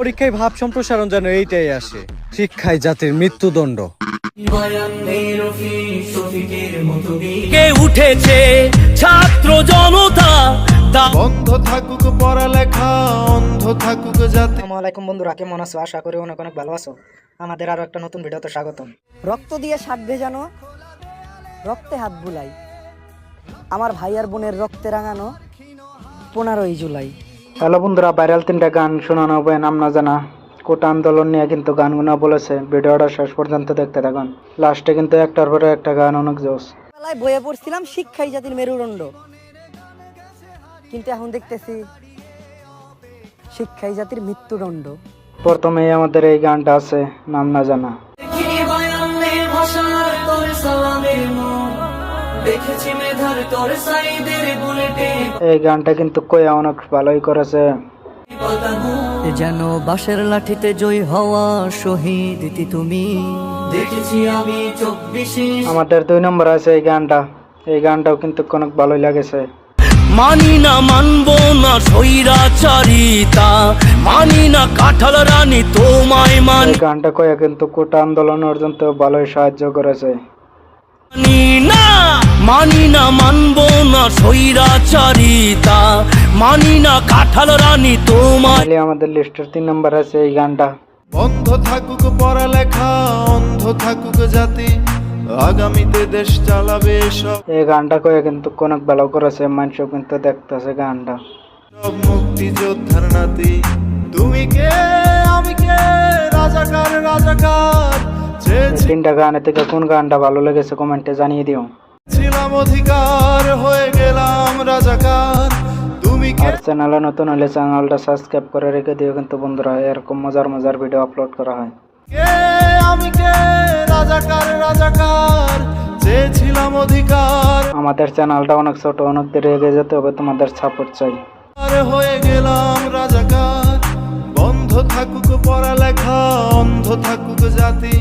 পরীক্ষায় ভাব সম্প্রসারণ যেন এইটাই আসে। শিক্ষায় জাতির মৃত্যুদণ্ড। কে উঠেছে ছাত্র জনতা? বন্ধ থাকুক পড়ালেখা অন্ধ থাকুক জাতি। আসসালামু আলাইকুম বন্ধুরা কেমন আছো? আশা করি অনেক অনেক ভালো আছো। আমাদের আরও একটা নতুন ভিডিওতে স্বাগতম। রক্ত দিয়ে শাক ভেজানো রক্তে হাত বুলাই। আমার ভাই আর বোনের রক্তে রাঙানো পনেরোই জুলাই। হ্যালো বন্ধুরা ভাইরাল তিনটা গান শোনানো হবে নাম না জানা। কোটা আন্দোলন নিয়ে কিন্তু গানগুলো বলেছে। ভিডিওটা শেষ পর্যন্ত দেখতে থাকুন। লাস্টে কিন্তু একটার পরে একটা গান অনেক জোস বেলায় বয়ে পড়ছিলাম শিক্ষাই জাতির মেরুদণ্ড। কিন্তু এখন দেখতেছি শিক্ষাই জাতির মৃত্যুদণ্ড। প্রথমেই আমাদের এই গানটা আছে নাম না জানা। এই গানটা কিন্তু কয়া অনেক ভালোই করেছে। যেন বাঁশের লাঠিতে জয় হওয়া শহীদ দিতি তুমি। দেখেছি আমি চব্বিশে। আমাদের দুই নম্বর আছে এই গানটা। এই গানটাও কিন্তু অনেক ভালোই লাগেছে। মানি না মানবো না স্বৈরাচারিতা মানি না কাঁঠাল রানী তোমায় মানি এই গানটা কয়া কিন্তু কোটা আন্দোলন পর্যন্ত ভালোই সাহায্য করেছে। না মানি না মানব না স্বৈরাচারিতা মানি না কাঁঠাল রানী তাহলে আমাদের লিস্টের তিন নম্বর আছে এই গানটা। বন্ধ থাকুক পড়ালেখা অন্ধ থাকুক জাতি আগামীতে দেশ চালাবে সব। এই গানটা কয়ে কিন্তু অনেক ভালো করেছে মানুষও কিন্তু দেখতেছে গানটা। সব মুক্তিযোদ্ধার নাতি তুমি কে আমি কে রাজাকার রাজাকার তিনটা গানের থেকে কোন গানটা ভালো লেগেছে কমেন্টে জানিয়ে দিও। চেয়েছিলাম অধিকার হয়ে গেলাম রাজাকার। তুমি আর চ্যানেলে নতুন হলে চ্যানেলটা সাবস্ক্রাইব করে রেখে দিও কিন্তু বন্ধুরা এরকম মজার মজার ভিডিও আপলোড করা হয়। কে? আমি কে? রাজাকার রাজাকার চেয়েছিলাম অধিকার। আমাদের চ্যানেলটা অনেক ছোট অনেক দেরি এগিয়ে যেতে হবে তোমাদের সাপোর্ট চাই। আর হয়ে গেলাম রাজাকার। বন্ধ থাকুক পড়ালেখা অন্ধ থাকুক জাতি।